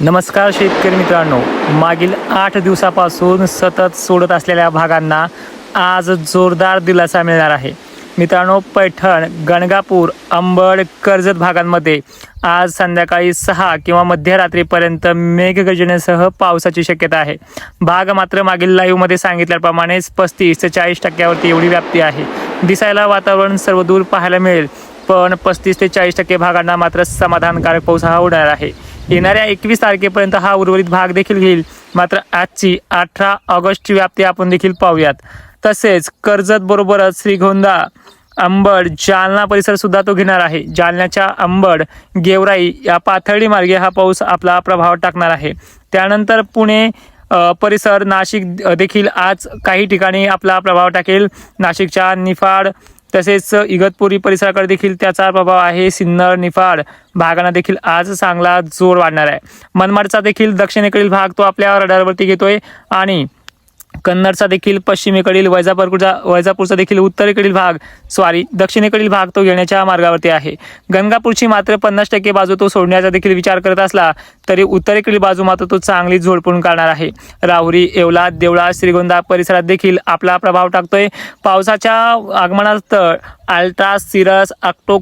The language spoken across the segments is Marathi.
नमस्कार शेतकरी मित्रांनो. मागील आठ दिवसापासून सतत सोडत असलेल्या भागांना आज जोरदार दिलासा मिळणार आहे. मित्रांनो पैठण गणगापूर अंबड कर्जत भागांमध्ये आज संध्याकाळी सहा किंवा मध्यरात्रीपर्यंत मेघगर्जनेसह पावसाची शक्यता आहे. भाग मात्र मागील लाईव्हमध्ये सांगितल्याप्रमाणेच पस्तीस ते चाळीस टक्क्यावरती एवढी व्याप्ती आहे. दिसायला वातावरण सर्वदूर पाहायला मिळेल पण पस्तीस ते चाळीस टक्के भागांना मात्र समाधानकारक पाऊस हा होणार आहे. येणाऱ्या एकवीस तारखेपर्यंत हा उर्वरित भाग देखील घेईल. मात्र आजची अठरा ऑगस्टची व्याप्ती आपण देखील पाहूयात. तसेच कर्जत बरोबरच श्रीगोंदा अंबड जालना परिसर सुद्धा तो घेणार आहे. जालन्याच्या अंबड गेवराई या पाथर्डी मार्गे हा पाऊस आपला प्रभाव टाकणार आहे. त्यानंतर पुणे परिसर नाशिक देखील आज काही ठिकाणी आपला प्रभाव टाकेल. नाशिकच्या निफाड तसेच इगतपुरी परिसराकडे देखील त्याचा प्रभाव आहे. सिन्नर निफाड भागांना देखील आज चांगला जोर वाढणार आहे. मनमाडचा देखील दक्षिणेकडील भाग तो आपल्या रडारवरती घेतोय आणि कन्नडचा देखील पश्चिमेकडील वैजापूरचा वैजापूरचा देखील उत्तरेकडील भाग सॉरी दक्षिणेकडील भाग तो घेण्याच्या मार्गावरती आहे. गंगापूरची मात्र पन्नास टक्के बाजू तो सोडण्याचा देखील विचार करत असला तरी उत्तरेकडील बाजू मात्र तो चांगली झोडपून काढणार आहे. राहुरी येवला देवळा श्रीगोंदा परिसरात देखील आपला प्रभाव टाकतोय. पावसाच्या आगमनात अल्ट्रा सिरस अक्टो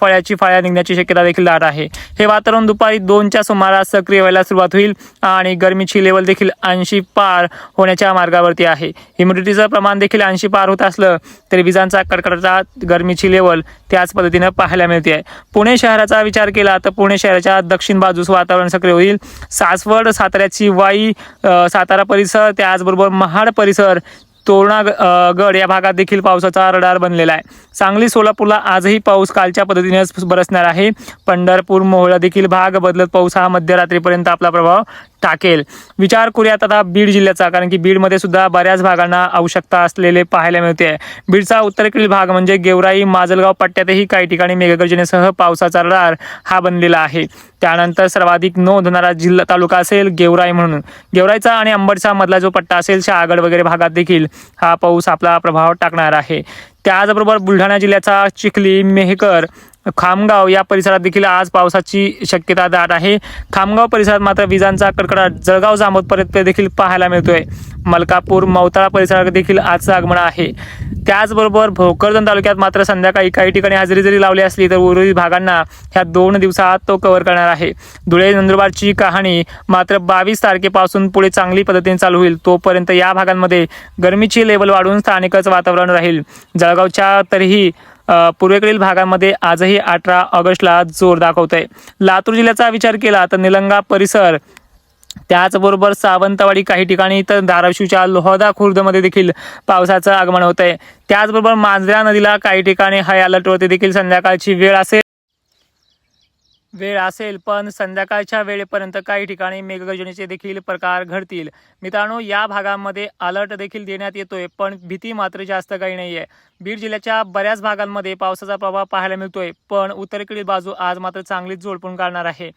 फळ्याची फळ्या निघण्याची शक्यता देखील दाट आहे. हे वातावरण दुपारी दोनच्या सुमारास सक्रिय व्हायला सुरुवात होईल आणि गरमीची लेवल देखील ऐंशी पार होण्याच्या मार्गावरती आहे. ह्युमिडिटीचं प्रमाण देखील ऐंशी पार होत असलं तरी विजांचा कडकडाटात गरमीची लेवल त्याच पद्धतीनं पाहायला मिळते. आहे पुणे शहराचा विचार केला तर पुणे शहराच्या दक्षिण बाजूस वातावरण सक्रिय होईल. सासवड साताऱ्याची वाई सातारा परिसर त्याचबरोबर महाड परिसर तोरणा गड या भागात देखील पावसाचा रडार बनलेला आहे. सांगली सोलापूरला आजही पाऊस कालच्या पद्धतीनेच बरसणार आहे. पंढरपूर मोहळा देखील भाग बदलत पाऊस हा मध्यरात्रीपर्यंत आपला प्रभाव टाकेल. विचार करूयात आता बीड जिल्ह्याचा कारण की बीडमध्ये सुद्धा बऱ्याच भागांना आवश्यकता असलेले पाहायला मिळते. बीडचा उत्तरेकडील भाग म्हणजे गेवराई माजलगाव पट्ट्यातही काही ठिकाणी मेघगर्जनेसह पावसाचा रडार हा बनलेला आहे. त्यानंतर सर्वाधिक नोंद होणारा जिल्हा तालुका असेल गेवराई म्हणून. गेवराईचा आणि अंबडचा मधला जो पट्टा असेल शहागड वगैरे भागात देखील हा पाऊस आपला प्रभाव टाकणार आहे. त्याचबरोबर बुलढाणा जिल्ह्याचा चिखली मेहकर खामगाव या परिसरात देखील आज पावसाची शक्यता दाट आहे. खामगाव परिसरात मात्र विजांचा कडकडाट जळगाव जामोदपर्यंत देखील पाहायला मिळतोय. मलकापूर मौताळा परिसरात देखील आजचं आगमन आहे. त्याचबरोबर भोकरदन तालुक्यात मात्र संध्याकाळी काही ठिकाणी हजेरी जरी लावली असली तर उर्वरित भागांना ह्या दोन दिवसात तो कव्हर करणार आहे. धुळे नंदुरबारची कहाणी मात्र बावीस तारखेपासून पुढे चांगली पद्धतीने चालू होईल. तोपर्यंत या भागांमध्ये गरमीची लेवल वाढून स्थानिकच वातावरण राहील. जळगावच्या तरीही पूर्वेकडील भागांमध्ये आजही अठरा ऑगस्टला जोर दाखवत आहे लातूर जिल्ह्याचा विचार केला तर निलंगा परिसर त्याचबरोबर सावंतवाडी काही ठिकाणी तर धाराशिवच्या लोहदा खुर्दमध्ये देखील पावसाचं आगमन होत आहे त्याचबरोबर मांजरा नदीला काही ठिकाणी हाय अलर्टवरती देखील संध्याकाळची वेळ असेल. वेळ असेल पण संध्याकाळच्या वेळेपर्यंत काही ठिकाणी मेघगर्जनेचे देखील प्रकार घडतील. मित्रांनो या भागांमध्ये अलर्ट देखील देण्यात येतोय पण भीती मात्र जास्त काही नाही आहे बीड जिल्ह्याच्या बऱ्याच भागांमध्ये पावसाचा प्रभाव पाहायला मिळतोय पण उत्तरेकडील बाजू आज मात्र चांगलीच जोडपून काढणार आहे.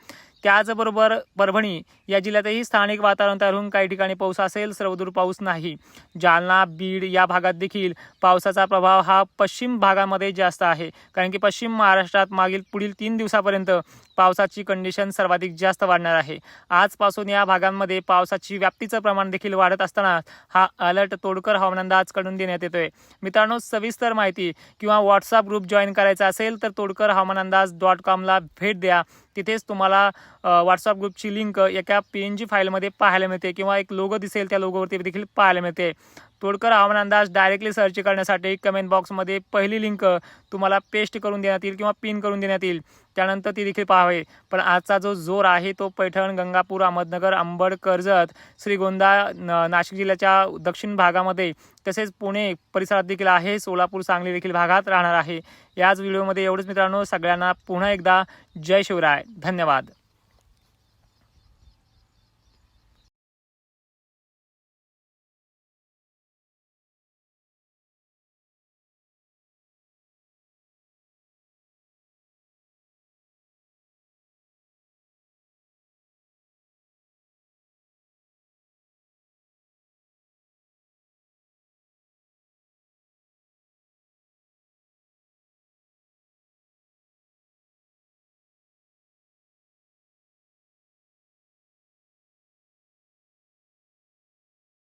त्याचबरोबर परभणी या जिल्ह्यातही स्थानिक वातावरण तयार होऊन काही ठिकाणी पाऊस असेल सर्वदूर पाऊस नाही. जालना बीड या भागात देखील पावसाचा प्रभाव हा पश्चिम भागामध्ये जास्त आहे. कारण की पश्चिम महाराष्ट्रात मागील पुढील तीन दिवसापर्यंत पावसाची कंडिशन सर्वाधिक जास्त वाढणार आहे. आजपासून या भागांमध्ये पावसाची व्याप्तीचं प्रमाण देखील वाढत असताना हा अलर्ट तोडकर हवामान अंदाजकडून देण्यात येतोय. मित्रांनो सविस्तर माहिती किंवा व्हॉट्सअप ग्रुप जॉईन करायचा असेल तर तोडकर हवामान अंदाज डॉट कॉमला भेट द्या. तिथेच तुम्हाला व्हॉट्सअप ग्रुपची लिंक एका पी एन जी फाईलमध्ये पाहायला मिळते किंवा एक लोगो दिसेल त्या लोगोवरती देखील पाहायला मिळते. तोडकर हवामान अंदाज डायरेक्टली सर्च करण्यासाठी कमेंट बॉक्समध्ये पहिली लिंक तुम्हाला पेस्ट करून देण्यात येईल किंवा पिन करून देण्यात येईल. त्यानंतर ती देखील पाहावे. पण आजचा जो जोर आहे तो पैठण गंगापूर अहमदनगर अंबड कर्जत श्रीगोंदा न- नाशिक जिल्ह्याच्या दक्षिण भागामध्ये तसेच पुणे परिसरात देखील आहे. सोलापूर सांगली देखील भागात राहणार आहे. याच व्हिडिओमध्ये एवढंच मित्रांनो. सगळ्यांना पुन्हा एकदा जय शिवराय. धन्यवाद.